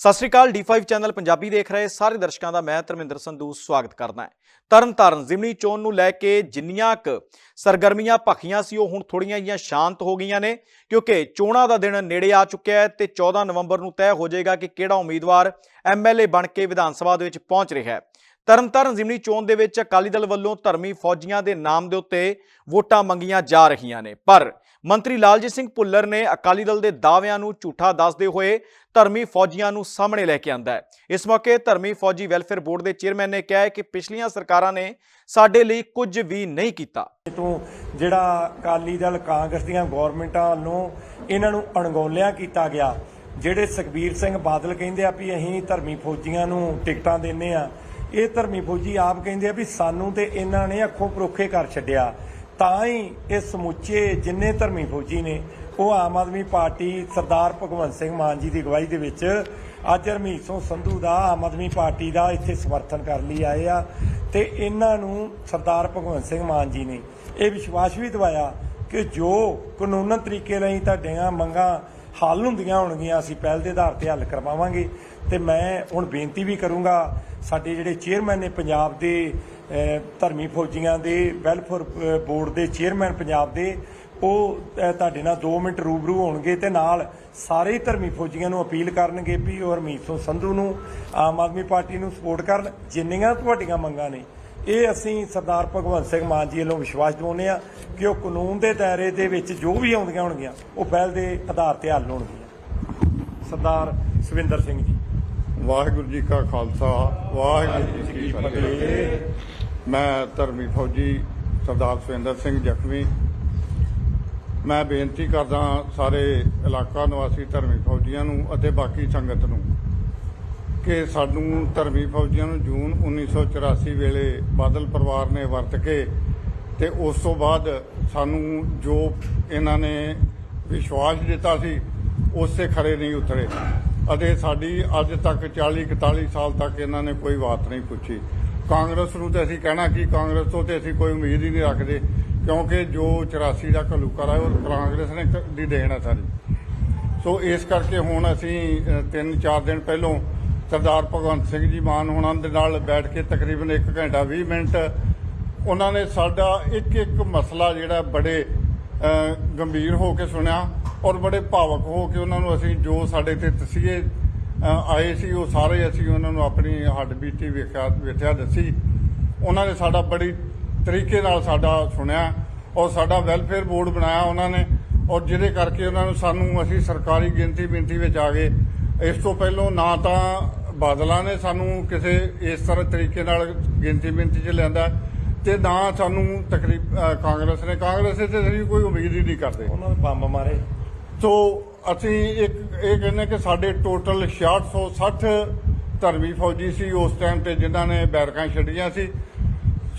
ਸਤਿ ਸ਼੍ਰੀ ਅਕਾਲ D5 channel Punjabi ਦੇਖ ਰਹੇ ਸਾਰੇ ਦਰਸ਼ਕਾਂ ਦਾ ਮੈਂ ਧਰਮਿੰਦਰ ਸੰਧੂ ਸਵਾਗਤ ਕਰਦਾ ਹਾਂ। ਤਰਨਤਾਰਨ ਜ਼ਿਮਨੀ ਚੋਣ ਨੂੰ ਲੈ ਕੇ ਜਿੰਨੀਆਂ ਕੁ ਸਰਗਰਮੀਆਂ ਭਖੀਆਂ ਸੀ, ਉਹ ਹੁਣ ਥੋੜੀਆਂ ਜਿਹੀਆਂ ਸ਼ਾਂਤ ਹੋ ਗਈਆਂ ਨੇ, ਕਿਉਂਕਿ ਚੋਣਾਂ ਦਾ ਦਿਨ ਨੇੜੇ ਆ ਚੁੱਕਿਆ ਹੈ ਤੇ 14 ਨਵੰਬਰ ਨੂੰ ਤੈਅ ਹੋ ਜਾਏਗਾ ਕਿ ਕਿਹੜਾ ਉਮੀਦਵਾਰ ਐਮਐਲਏ ਬਣ ਕੇ ਵਿਧਾਨ ਸਭਾ ਦੇ ਵਿੱਚ ਪਹੁੰਚ ਰਿਹਾ ਹੈ। ਤਰਨਤਾਰਨ ਜ਼ਿਮਨੀ ਚੋਣ ਦੇ ਵਿੱਚ ਅਕਾਲੀ ਦਲ ਵੱਲੋਂ ਧਰਮੀ ਫੌਜੀਆਂ ਦੇ ਨਾਮ ਦੇ ਉੱਤੇ ਵੋਟਾਂ ਮੰਗੀਆਂ ਜਾ ਰਹੀਆਂ ਨੇ, ਪਰ ਮੰਤਰੀ ਲਾਲਜੀਤ ਸਿੰਘ ਭੁੱਲਰ ਨੇ ਅਕਾਲੀ ਦਲ ਦੇ ਦਾਅਵਿਆਂ ਨੂੰ ਝੂਠਾ ਦੱਸਦੇ ਹੋਏ ਧਰਮੀ ਫੌਜੀਆਂ ਨੂੰ ਸਾਹਮਣੇ ਲੈ ਕੇ ਆਂਦਾ ਹੈ। ਇਸ ਮੌਕੇ ਧਰਮੀ ਫੌਜੀ ਵੈਲਫੇਅਰ ਬੋਰਡ ਦੇ ਚੇਅਰਮੈਨ ਨੇ ਕਿਹਾ ਕਿ ਪਿਛਲੀਆਂ ਸਰਕਾਰਾਂ ਨੇ ਸਾਡੇ ਲਈ ਕੁਝ ਵੀ ਨਹੀਂ ਕੀਤਾ। ਤੋਂ ਜਿਹੜਾ ਅਕਾਲੀ ਦਲ, ਕਾਂਗਰਸ ਦੀਆਂ ਗਵਰਨਮੈਂਟਾਂ ਵੱਲੋਂ ਇਹਨਾਂ ਨੂੰ ਅਣਗੌਲਿਆ ਕੀਤਾ ਗਿਆ, ਜਿਹੜੇ ਸੁਖਬੀਰ ਸਿੰਘ ਬਾਦਲ ਕਹਿੰਦੇ ਆ ਵੀ ਅਸੀਂ ਧਰਮੀ ਫੌਜੀਆਂ ਨੂੰ ਟਿਕਟਾਂ ਦਿੰਨੇ ਆ, ਇਹ ਧਰਮੀ ਫੌਜੀ ਆਪ ਕਹਿੰਦੇ ਆ ਵੀ ਸਾਨੂੰ ਤੇ ਇਹਨਾਂ ਨੇ ਅੱਖੋਂ ਪਰੋਖੇ ਕਰ ਛੱਡਿਆ। ਤਾਂ ਹੀ ਇਹ ਸਮੁੱਚੇ ਜਿੰਨੇ ਧਰਮੀ ਫੌਜੀ ਨੇ, ਉਹ ਆਮ ਆਦਮੀ ਪਾਰਟੀ ਸਰਦਾਰ ਭਗਵੰਤ ਸਿੰਘ ਮਾਨ ਜੀ ਦੀ ਅਗਵਾਈ ਦੇ ਵਿੱਚ ਅੱਜ ਹਰਮੀਤ ਸਿੰਘ ਸੰਧੂ ਦਾ ਆਮ ਆਦਮੀ ਪਾਰਟੀ ਦਾ ਇੱਥੇ ਸਮਰਥਨ ਕਰਨ ਲਈ ਆਏ ਆ ਤੇ ਇਹਨਾਂ ਨੂੰ ਸਰਦਾਰ ਭਗਵੰਤ ਸਿੰਘ ਮਾਨ ਜੀ ਨੇ ਇਹ ਵਿਸ਼ਵਾਸ ਵੀ ਦਿਵਾਇਆ ਕਿ ਜੋ ਕਾਨੂੰਨ ਤਰੀਕੇ ਲਈ ਤੁਹਾਡੀਆਂ ਮੰਗਾਂ ਹੱਲ ਹੁੰਦੀਆਂ ਹੋਣਗੀਆਂ, ਅਸੀਂ ਪਹਿਲ ਦੇ ਆਧਾਰ ਤੇ ਹੱਲ ਕਰਵਾਵਾਂਗੇ ਤੇ ਮੈਂ ਹੁਣ ਬੇਨਤੀ ਵੀ ਕਰੂੰਗਾ, ਸਾਡੇ ਜਿਹੜੇ ਚੇਅਰਮੈਨ ਨੇ ਪੰਜਾਬ ਦੇ ਧਰਮੀ ਫੌਜੀਆਂ ਦੇ ਵੈਲਫੇਅਰ ਬੋਰਡ ਦੇ ਚੇਅਰਮੈਨ ਪੰਜਾਬ ਦੇ, ਉਹ ਤੁਹਾਡੇ ਨਾਲ 2 ਮਿੰਟ ਰੂਬਰੂ ਹੋਣਗੇ ਤੇ ਨਾਲ ਸਾਰੇ ਹੀ ਧਰਮੀ ਫੌਜੀਆਂ ਨੂੰ ਅਪੀਲ ਕਰਨਗੇ ਵੀ ਉਹ ਹਰਮੀਤ ਸਿੰਘ ਸੰਧੂ ਨੂੰ, ਆਮ ਆਦਮੀ ਪਾਰਟੀ ਨੂੰ ਸਪੋਰਟ ਕਰਨ, ਜਿੰਨੀਆਂ ਤੁਹਾਡੀਆਂ ਮੰਗਾਂ ਨੇ। ਇਹ ਅਸੀਂ ਸਰਦਾਰ ਭਗਵੰਤ ਸਿੰਘ ਮਾਨ ਜੀ ਵੱਲੋਂ ਵਿਸ਼ਵਾਸ ਦਿਵਾਉਂਦੇ ਆ ਕਿ ਉਹ ਕਾਨੂੰਨ ਦੇ ਦਾਇਰੇ ਦੇ ਵਿੱਚ ਜੋ ਵੀ ਆਉਂਦੀਆਂ ਹੋਣਗੀਆਂ, ਉਹ ਪਹਿਲ ਦੇ ਆਧਾਰ ਤੇ ਹੱਲ ਹੋਣਗੀਆਂ। ਸਰਦਾਰ ਸਵਿੰਦਰ ਸਿੰਘ ਜੀ। ਵਾਹਿਗੁਰੂ ਜੀ ਕਾ ਖਾਲਸਾ, ਵਾਹਿਗੁਰੂ ਜੀ ਕੀ ਫਤਿਹ। ਮੈਂ ਧਰਮੀ ਫੌਜੀ ਸਰਦਾਰ ਸੁਰਿੰਦਰ ਸਿੰਘ ਜ਼ਖਮੀ। ਮੈਂ ਬੇਨਤੀ ਕਰਦਾ ਸਾਰੇ ਇਲਾਕਾ ਨਿਵਾਸੀ ਧਰਮੀ ਫੌਜੀਆਂ ਨੂੰ ਅਤੇ ਬਾਕੀ ਸੰਗਤ ਨੂੰ ਕਿ ਸਾਨੂੰ ਧਰਮੀ ਫੌਜੀਆਂ ਨੂੰ ਜੂਨ 1984 ਵੇਲੇ ਬਾਦਲ ਪਰਿਵਾਰ ਨੇ ਵਰਤ ਕੇ ਤੇ ਉਸ ਤੋਂ ਬਾਅਦ ਸਾਨੂੰ ਜੋ ਇਹਨਾਂ ਨੇ ਵਿਸ਼ਵਾਸ ਦਿੱਤਾ ਸੀ, ਉਸੇ ਖਰੇ ਨਹੀਂ ਉਤਰੇ। ਅਤੇ ਸਾਡੀ ਅੱਜ ਤੱਕ 40 41 ਸਾਲ ਤੱਕ ਇਹਨਾਂ ਨੇ ਕੋਈ ਬਾਤ ਨਹੀਂ ਪੁੱਛੀ। ਕਾਂਗਰਸ ਨੂੰ ਤੇ ਅਸੀਂ ਕਹਿਣਾ ਕਿ ਕਾਂਗਰਸ ਤੋਂ ਤੇ ਅਸੀਂ ਕੋਈ ਉਮੀਦ ਹੀ ਨਹੀਂ ਰੱਖਦੇ, ਕਿਉਂਕਿ ਜੋ 84 ਦਾ ਘਲੂਕਾ ਹੈ ਉਹ ਕਾਂਗਰਸ ਨੇ ਦੀ ਦੇਣ ਹੈ ਸਾਰੀ। ਸੋ ਇਸ ਕਰਕੇ ਹੁਣ ਅਸੀਂ 3-4 ਦਿਨ ਪਹਿਲੋਂ ਸਰਦਾਰ ਭਗਵੰਤ ਸਿੰਘ ਜੀ ਮਾਨ ਹੋਣਾ ਦੇ ਨਾਲ ਬੈਠ ਕੇ ਤਕਰੀਬਨ 1 ਘੰਟਾ 20 ਮਿੰਟ, ਉਹਨਾਂ ਨੇ ਸਾਡਾ ਇੱਕ ਇੱਕ ਮਸਲਾ ਜਿਹੜਾ ਬੜੇ ਗੰਭੀਰ ਹੋ ਕੇ ਸੁਣਿਆ ਔਰ ਬੜੇ ਭਾਵਕ ਹੋ ਕੇ ਉਹਨਾਂ ਨੂੰ ਅਸੀਂ ਜੋ ਸਾਡੇ ਤੇ ਤਸੀਹੇ ਆਏ ਸੀ ਉਹ ਸਾਰੇ ਅਸੀਂ ਉਹਨਾਂ ਨੂੰ ਆਪਣੀ ਹੱਡ ਬੀਤੀ ਵੇਖਿਆ ਵੇਖਿਆ ਦੱਸੀ ਉਹਨਾਂ ਨੇ ਸਾਡਾ ਬੜੀ ਤਰੀਕੇ ਨਾਲ ਸਾਡਾ ਸੁਣਿਆ ਔਰ ਸਾਡਾ ਵੈਲਫੇਅਰ ਬੋਰਡ ਬਣਾਇਆ ਉਹਨਾਂ ਨੇ ਔਰ ਜਿਹਦੇ ਕਰਕੇ ਉਹਨਾਂ ਨੂੰ ਸਾਨੂੰ ਅਸੀਂ ਸਰਕਾਰੀ ਗਿਣਤੀ ਮਿੰਤੀ ਵਿੱਚ ਆ ਗਏ। ਇਸ ਤੋਂ ਪਹਿਲਾਂ ਨਾ ਤਾਂ ਬਾਦਲਾਂ ਨੇ ਸਾਨੂੰ ਕਿਸੇ ਇਸ ਤਰ੍ਹਾਂ ਤਰੀਕੇ ਨਾਲ ਗਿਣਤੀ ਮਿੰਤੀ 'ਚ ਲਿਆਂਦਾ ਤੇ ਨਾ ਸਾਨੂੰ ਤਕਰੀਬ ਕਾਂਗਰਸ ਨੇ। ਕਾਂਗਰਸ ਤੇ ਅਸੀਂ ਕੋਈ ਉਮੀਦ ਹੀ ਨਹੀਂ ਕਰਦੇ। ਉਹਨਾਂ ਨੇ ਬੰਬ ਮਾਰੇ। ਸੋ ਅਸੀਂ ਇੱਕ ਇਹ ਕਹਿੰਦੇ ਕਿ ਸਾਡੇ ਟੋਟਲ 6660 ਧਰਮੀ ਫੌਜੀ ਸੀ ਉਸ ਟਾਈਮ ਤੇ ਜਿਨ੍ਹਾਂ ਨੇ ਬੈਰਕਾਂ ਛੱਡੀਆਂ ਸੀ।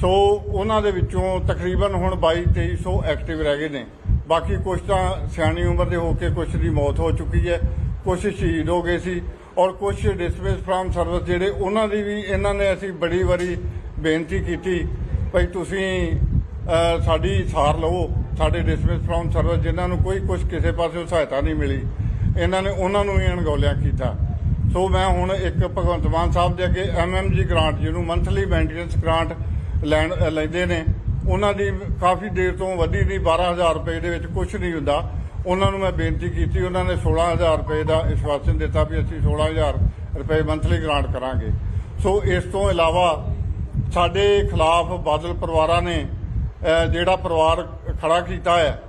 ਸੋ ਉਹਨਾਂ ਦੇ ਵਿੱਚੋਂ ਤਕਰੀਬਨ ਹੁਣ 22 2300 ਐਕਟਿਵ ਰਹਿ ਗਏ ਨੇ। ਬਾਕੀ ਕੁਝ ਤਾਂ ਸਿਆਣੀ ਉਮਰ ਦੇ ਹੋ ਕੇ ਕੁਝ ਦੀ ਮੌਤ ਹੋ ਚੁੱਕੀ ਹੈ। ਕੁਝ ਸ਼ਹੀਦ ਹੋ ਗਏ ਸੀ ਔਰ ਕੁਝ ਡਿਸਮਿਸ ਫਰਮ ਸਰਵਿਸ ਜਿਹੜੇ ਉਹਨਾਂ ਦੀ ਵੀ ਇਹਨਾਂ ਨੇ ਅਸੀਂ ਬੜੀ ਵਾਰੀ ਬੇਨਤੀ ਕੀਤੀ, ਭਈ ਤੁਸੀਂ ਸਾਡੀ ਸਾਰ ਲਵੋ। ਸਾਡੇ ਡਿਸਮਿਸ ਫਰਮ ਸਰਵਿਸ ਜਿਨ੍ਹਾਂ ਨੂੰ ਕੋਈ ਕੁਝ ਕਿਸੇ ਪਾਸਿਓਂ ਸਹਾਇਤਾ ਨਹੀਂ ਮਿਲੀ, ਇਹਨਾਂ ਨੇ ਉਹਨਾਂ ਨੂੰ ਹੀ ਅਣਗੌਲਿਆ ਕੀਤਾ। ਸੋ ਮੈਂ ਹੁਣ ਇੱਕ ਭਗਵੰਤ ਮਾਨ ਸਾਹਿਬ ਦੇ ਅੱਗੇ ਐਮਐਮਜੀ ਗ੍ਰਾਂਟ ਜਿਹਨੂੰ ਮੰਥਲੀ ਮੇਨਟੇਨੈਂਸ ਗ੍ਰਾਂਟ ਲੈਣ ਲੈਂਦੇ ਨੇ, ਉਹਨਾਂ ਦੀ ਕਾਫੀ ਦੇਰ ਤੋਂ ਵਧੀ ਨਹੀਂ 12000 ਰੁਪਏ ਦੇ ਵਿੱਚ ਕੁਝ ਨਹੀਂ ਹੁੰਦਾ। ਉਹਨਾਂ ਨੂੰ ਮੈਂ ਬੇਨਤੀ ਕੀਤੀ, ਉਹਨਾਂ ਨੇ 16000 ਰੁਪਏ ਦਾ ਵਿਸ਼ਵਾਸਨ ਦਿੱਤਾ ਵੀ ਅਸੀਂ 16000 ਰੁਪਏ ਮੰਥਲੀ ਗ੍ਰਾਂਟ ਕਰਾਂਗੇ। ਸੋ ਇਸ ਤੋਂ ਇਲਾਵਾ ਸਾਡੇ ਖਿਲਾਫ ਬਾਦਲ ਪਰਿਵਾਰਾਂ ਨੇ ਜਿਹੜਾ ਪਰਿਵਾਰ ਖੜਾ ਕੀਤਾ ਹੈ,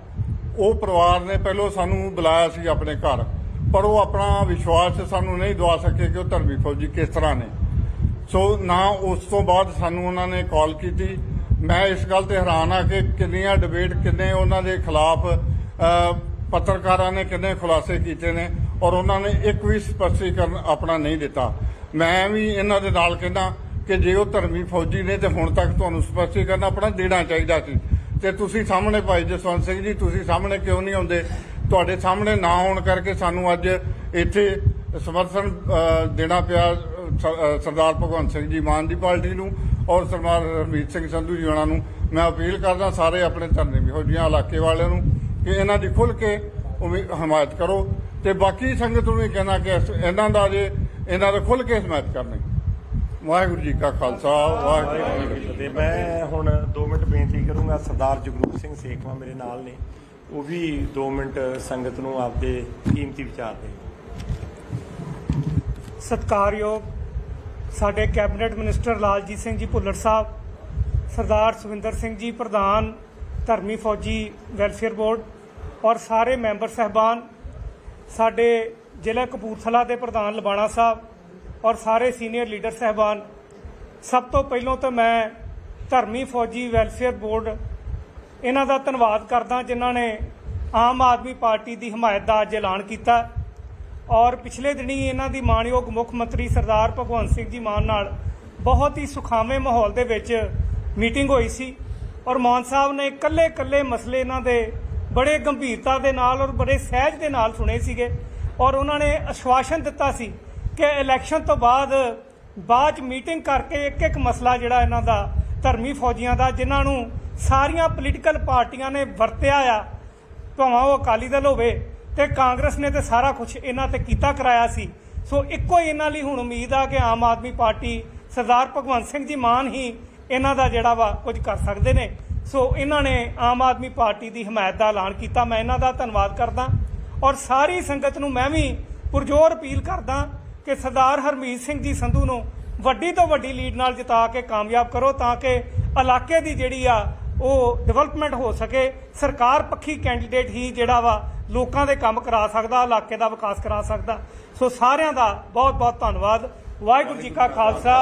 ਉਹ ਪਰਿਵਾਰ ਨੇ ਪਹਿਲਾਂ ਸਾਨੂੰ ਬੁਲਾਇਆ ਸੀ ਆਪਣੇ ਘਰ, ਪਰ ਉਹ ਆਪਣਾ ਵਿਸ਼ਵਾਸ ਸਾਨੂੰ ਨਹੀਂ ਦਵਾ ਸਕੇ ਕਿ ਉਹ ਧਰਮੀ ਫੌਜੀ ਕਿਸ ਤਰ੍ਹਾਂ ਨੇ। ਸੋ ਨਾ ਉਸ ਤੋਂ ਬਾਅਦ ਸਾਨੂੰ ਉਹਨਾਂ ਨੇ ਕਾਲ ਕੀਤੀ। ਮੈਂ ਇਸ ਗੱਲ ਤੇ ਹੈਰਾਨ ਆ ਕਿ ਕਿੰਨੀਆਂ ਡਿਬੇਟ ਕਿੰਨੇ ਉਹਨਾਂ ਦੇ ਖਿਲਾਫ ਪੱਤਰਕਾਰਾਂ ਨੇ ਕਿੰਨੇ ਖੁਲਾਸੇ ਕੀਤੇ ਨੇ ਔਰ ਉਹਨਾਂ ਨੇ ਇੱਕ ਵੀ ਸਪਸ਼ਟੀਕਰਨ ਆਪਣਾ ਨਹੀਂ ਦਿੱਤਾ। ਮੈਂ ਵੀ ਇਹਨਾਂ ਦੇ ਨਾਲ ਕਹਿੰਦਾ ਕਿ ਜੇ ਉਹ ਧਰਮੀ ਫੌਜੀ ਨੇ ਤੇ ਹੁਣ ਤੱਕ ਤੁਹਾਨੂੰ ਸਪਸ਼ਟੀਕਰਨ ਆਪਣਾ ਦੇਣਾ ਚਾਹੀਦਾ ਸੀ। ਤੇ ਤੁਸੀਂ ਸਾਹਮਣੇ ਭਾਈ ਜਸਵੰਤ ਸਿੰਘ ਜੀ, ਤੁਸੀਂ ਸਾਹਮਣੇ ਕਿਉਂ ਨਹੀਂ ਆਉਂਦੇ? ਤੁਹਾਡੇ ਸਾਹਮਣੇ ਨਾ ਹੋਣ ਕਰਕੇ ਸਾਨੂੰ ਅੱਜ ਇੱਥੇ ਸਮਰਥਨ ਦੇਣਾ ਪਿਆ ਸਰਦਾਰ ਭਗਵੰਤ ਸਿੰਘ ਜੀ ਮਾਨ ਦੀ ਪਾਰਟੀ ਨੂੰ ਔਰ ਸਰਦਾਰ ਰਮੀਤ ਸਿੰਘ ਸੰਧੂ ਜੀ ਉਹਨਾਂ ਨੂੰ। ਮੈਂ ਅਪੀਲ ਕਰਦਾ ਸਾਰੇ ਆਪਣੇ ਧਰਨੇ ਫੌਜੀਆਂ ਇਲਾਕੇ ਵਾਲਿਆਂ ਨੂੰ ਕਿ ਇਹਨਾਂ ਦੀ ਖੁੱਲ ਕੇ ਉਮੀ- ਹਮਾਇਤ ਕਰੋ। ਤੇ ਬਾਕੀ ਸੰਗਤ ਨੂੰ ਵੀ ਕਹਿਣਾ ਕਿ ਇਸ- ਇਹਨਾਂ ਦਾ ਜੇ, ਇਹਨਾਂ ਦਾ ਖੁੱਲ੍ਹ ਕੇ ਹਮਾਇਤ ਕਰਨੀ। ਵਾਹਿਗੁਰੂ ਜੀ ਕਾ ਖਾਲਸਾ ਵਾਹਿਗੁਰੂ ਜੀ ਕੀ ਫਤਿਹ। ਮੈਂ ਹੁਣ 2 ਮਿੰਟ ਬੇਨਤੀ ਕਰੂੰਗਾ ਸਰਦਾਰ ਜਗਰੂਪ ਸਿੰਘ ਸੇਖਵਾ ਮੇਰੇ ਨਾਲ ਨੇ। ਉਹ ਵੀ 2 ਮਿੰਟ ਸੰਗਤ ਨੂੰ ਆਪਦੇ ਕੀਮਤੀ ਵਿਚਾਰ ਦੇ ਸਤਿਕਾਰਯੋਗ ਸਾਡੇ ਕੈਬਨਿਟ ਮਿਨਿਸਟਰ ਲਾਲਜੀਤ ਸਿੰਘ ਜੀ ਭੁੱਲਰ ਸਾਹਿਬ ਸਰਦਾਰ ਸੁਵਿੰਦਰ ਸਿੰਘ ਜੀ ਪ੍ਰਧਾਨ ਧਰਮੀ ਫੌਜੀ ਵੈਲਫੇਅਰ ਬੋਰਡ ਔਰ ਸਾਰੇ ਮੈਂਬਰ ਸਹਿਬਾਨ ਸਾਡੇ ਜ਼ਿਲ੍ਹਾ ਕਪੂਰਥਲਾ ਦੇ ਪ੍ਰਧਾਨ ਲਬਾਣਾ ਸਾਹਿਬ ਔਰ ਸਾਰੇ ਸੀਨੀਅਰ ਲੀਡਰ ਸਹਿਬਾਨ, ਸਭ ਤੋਂ ਪਹਿਲਾਂ ਤਾਂ ਮੈਂ ਧਰਮੀ ਫੌਜੀ ਵੈਲਫੇਅਰ ਬੋਰਡ ਇਹਨਾਂ ਦਾ ਧੰਨਵਾਦ ਕਰਦਾ ਜਿਨ੍ਹਾਂ ਨੇ ਆਮ ਆਦਮੀ ਪਾਰਟੀ ਦੀ ਹਮਾਇਤ ਦਾ ਅੱਜ ਐਲਾਨ ਕੀਤਾ ਔਰ ਪਿਛਲੇ ਦਿਨੀ ਇਹਨਾਂ ਦੀ ਮਾਣਯੋਗ ਮੁੱਖ ਮੰਤਰੀ ਸਰਦਾਰ ਭਗਵੰਤ ਸਿੰਘ ਜੀ ਮਾਨ ਨਾਲ ਬਹੁਤ ਹੀ ਸੁਖਾਵੇਂ ਮਾਹੌਲ ਦੇ ਵਿੱਚ ਮੀਟਿੰਗ ਹੋਈ ਸੀ ਔਰ ਮਾਨ ਸਾਹਿਬ ਨੇ ਇਕੱਲੇ-ਇਕੱਲੇ ਮਸਲੇ ਇਹਨਾਂ ਦੇ ਬੜੇ ਗੰਭੀਰਤਾ ਦੇ ਨਾਲ ਔਰ ਬੜੇ ਸਹਿਜ ਦੇ ਨਾਲ ਸੁਣੇ ਸੀਗੇ ਔਰ ਉਹਨਾਂ ਨੇ ਅਸ਼ਵਾਸਨ ਦਿੱਤਾ ਸੀ ਕਿ ਇਲੈਕਸ਼ਨ ਤੋਂ ਬਾਅਦ ਬਾਅਦ 'ਚ ਮੀਟਿੰਗ ਕਰਕੇ ਇੱਕ ਇੱਕ ਮਸਲਾ ਜਿਹੜਾ ਇਹਨਾਂ ਦਾ ਧਰਮੀ ਫੌਜੀਆਂ ਦਾ, ਜਿਨ੍ਹਾਂ ਨੂੰ ਸਾਰੀਆਂ ਪੋਲੀਟੀਕਲ ਪਾਰਟੀਆਂ ਨੇ ਵਰਤਿਆ ਆ, ਭਾਵੇਂ ਉਹ ਅਕਾਲੀ ਦਲ ਹੋਵੇ ਤੇ ਕਾਂਗਰਸ ਨੇ ਤੇ ਸਾਰਾ ਕੁਝ ਇਹਨਾਂ ਤੇ ਕੀਤਾ ਕਰਾਇਆ ਸੀ। ਸੋ ਇੱਕੋ ਹੀ ਇਹਨਾਂ ਲਈ ਹੁਣ ਉਮੀਦ ਆ ਕਿ ਆਮ ਆਦਮੀ ਪਾਰਟੀ ਸਰਦਾਰ ਭਗਵੰਤ ਸਿੰਘ ਜੀ ਮਾਨ ਹੀ ਇਹਨਾਂ ਦਾ ਜਿਹੜਾ ਵਾ ਕੁਝ ਕਰ ਸਕਦੇ ਨੇ। ਸੋ ਇਹਨਾਂ ਨੇ ਆਮ ਆਦਮੀ ਪਾਰਟੀ ਦੀ ਹਮਾਇਤ ਦਾ ਐਲਾਨ ਕੀਤਾ। ਮੈਂ ਇਹਨਾਂ ਦਾ ਧੰਨਵਾਦ ਕਰਦਾ ਔਰ ਸਾਰੀ ਸੰਗਤ ਨੂੰ ਮੈਂ ਵੀ ਪੁਰਜੋਰ ਅਪੀਲ ਕਰਦਾ ਕਿ ਸਰਦਾਰ ਹਰਮੀਤ ਸਿੰਘ ਜੀ ਸੰਧੂ ਨੂੰ ਵੱਡੀ ਤੋਂ ਵੱਡੀ ਲੀਡ ਨਾਲ ਜਿਤਾ ਕੇ ਕਾਮਯਾਬ ਕਰੋ ਤਾਂ ਕਿ ਇਲਾਕੇ ਦੀ ਜਿਹੜੀ ਆ ਉਹ ਡਿਵੈਲਪਮੈਂਟ ਹੋ ਸਕੇ। ਸਰਕਾਰ ਪੱਖੀ ਕੈਂਡੀਡੇਟ ਹੀ ਜਿਹੜਾ ਵਾ ਲੋਕਾਂ ਦੇ ਕੰਮ ਕਰਾ ਸਕਦਾ, ਇਲਾਕੇ ਦਾ ਵਿਕਾਸ ਕਰਾ ਸਕਦਾ। ਸੋ ਸਾਰਿਆਂ ਦਾ ਬਹੁਤ ਬਹੁਤ ਧੰਨਵਾਦ। ਵਾਹਿਗੁਰੂ ਜੀ ਕਾ ਖਾਲਸਾ,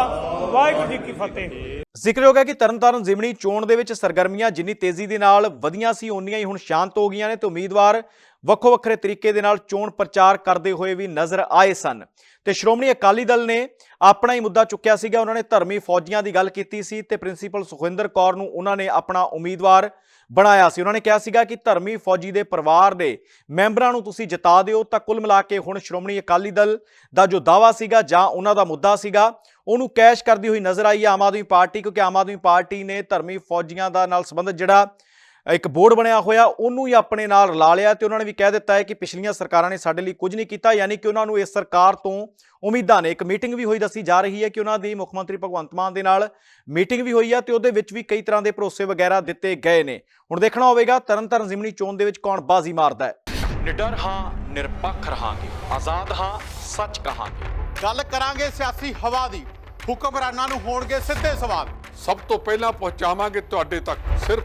ਵਾਹਿਗੁਰੂ ਜੀ ਕੀ ਫਤਿਹ। ਜ਼ਿਕਰਯੋਗ ਹੈ ਕਿ ਤਰਨਤਾਰਨ ਜ਼ਿਮਣੀ ਚੋਣ ਦੇ ਵਿੱਚ ਸਰਗਰਮੀਆਂ ਜਿੰਨੀ ਤੇਜ਼ੀ ਦੇ ਨਾਲ ਵਧੀਆਂ ਸੀ, ਓਨੀਆਂ ਹੀ ਹੁਣ ਸ਼ਾਂਤ ਹੋ ਗਈਆਂ ਨੇ ਤੇ ਉਮੀਦਵਾਰ ਵੱਖੋ ਵੱਖਰੇ ਤਰੀਕੇ ਦੇ ਨਾਲ ਚੋਣ ਪ੍ਰਚਾਰ ਕਰਦੇ ਹੋਏ ਵੀ ਨਜ਼ਰ ਆਏ ਸਨ। ਤੇ ਸ਼੍ਰੋਮਣੀ ਅਕਾਲੀ ਦਲ ਨੇ ਆਪਣਾ ਹੀ ਮੁੱਦਾ ਚੁੱਕਿਆ ਸੀਗਾ। ਉਹਨਾਂ ਨੇ ਧਰਮੀ ਫੌਜੀਆਂ ਦੀ ਗੱਲ ਕੀਤੀ ਸੀ ਤੇ ਪ੍ਰਿੰਸੀਪਲ ਸੁਖਵਿੰਦਰ ਕੌਰ ਨੂੰ ਉਹਨਾਂ ਨੇ ਆਪਣਾ ਉਮੀਦਵਾਰ ਬਣਾਇਆ ਸੀ। ਉਹਨਾਂ ਨੇ ਕਿਹਾ ਸੀਗਾ ਕਿ ਧਰਮੀ ਫੌਜੀ ਦੇ ਪਰਿਵਾਰ ਦੇ ਮੈਂਬਰਾਂ ਨੂੰ ਤੁਸੀਂ ਜਿਤਾ ਦਿਓ। ਤਾਂ ਕੁੱਲ ਮਿਲਾ ਕੇ ਹੁਣ ਸ਼੍ਰੋਮਣੀ ਅਕਾਲੀ ਦਲ ਦਾ ਜੋ ਦਾਵਾ ਸੀਗਾ ਜਾਂ ਉਹਨਾਂ ਦਾ ਮੁੱਦਾ ਸੀਗਾ, ਉਹਨੂੰ ਕੈਸ਼ ਕਰਦੀ ਹੋਈ ਨਜ਼ਰ ਆਈ ਹੈ ਆਮ ਆਦਮੀ ਪਾਰਟੀ। ਕਿਉਂਕਿ ਆਮ ਆਦਮੀ ਪਾਰਟੀ ਨੇ ਧਰਮੀ ਫੌਜੀਆਂ ਦਾ ਨਾਲ ਸੰਬੰਧਿਤ ਜਿਹੜਾ ਇੱਕ ਬੋਰਡ ਬਣਿਆ ਹੋਇਆ ਉਹਨੂੰ ਹੀ ਆਪਣੇ ਨਾਲ ਰਲਾ ਲਿਆ ਤੇ ਉਹਨਾਂ ਨੇ ਵੀ ਕਹਿ ਦਿੱਤਾ ਹੈ ਕਿ ਪਿਛਲੀਆਂ ਸਰਕਾਰਾਂ ਨੇ ਸਾਡੇ ਲਈ ਕੁਝ ਨਹੀਂ ਕੀਤਾ ਯਾਨੀ ਕਿ ਉਹਨਾਂ ਨੂੰ ਇਸ ਸਰਕਾਰ ਤੋਂ ਉਮੀਦਾਂ ਨੇ ਇੱਕ ਮੀਟਿੰਗ ਵੀ ਹੋਈ ਦੱਸੀ ਜਾ ਰਹੀ ਹੈ ਕਿ ਉਹਨਾਂ ਦੀ ਮੁੱਖ ਮੰਤਰੀ ਭਗਵੰਤ ਮਾਨ ਦੇ ਨਾਲ ਮੀਟਿੰਗ ਵੀ ਹੋਈ ਹੈ ਤੇ ਉਹਦੇ ਵਿੱਚ ਵੀ ਕਈ ਤਰ੍ਹਾਂ ਦੇ ਭਰੋਸੇ ਵਗੈਰਾ ਦਿੱਤੇ ਗਏ ਨੇ। ਹੁਣ ਦੇਖਣਾ ਹੋਵੇਗਾ ਤਰਨਤਾਰਨ ਜ਼ਿਮਨੀ ਚੋਣ ਦੇ ਵਿੱਚ ਕੌਣ ਬਾਜ਼ੀ ਮਾਰਦਾ ਹੈ। ਨਿਡਰ ਹਾਂ ਨਿਰਪੱਖ ਰਹਾਂਗੇ ਆਜ਼ਾਦ ਹਾਂ ਸੱਚ ਕਹਾਂਗੇ। ਗੱਲ ਕਰਾਂਗੇ ਸਿਆਸੀ ਹਵਾ ਦੀ ਹੁਕਮਰਾਨਾਂ ਨੂੰ ਹੋਣਗੇ ਸਿੱਧੇ ਸਵਾਲ। ਸਭ ਤੋਂ ਪਹਿਲਾਂ ਪਹੁੰਚਾਵਾਂਗੇ ਤੁਹਾਡੇ ਤੱਕ ਸਿਰਫ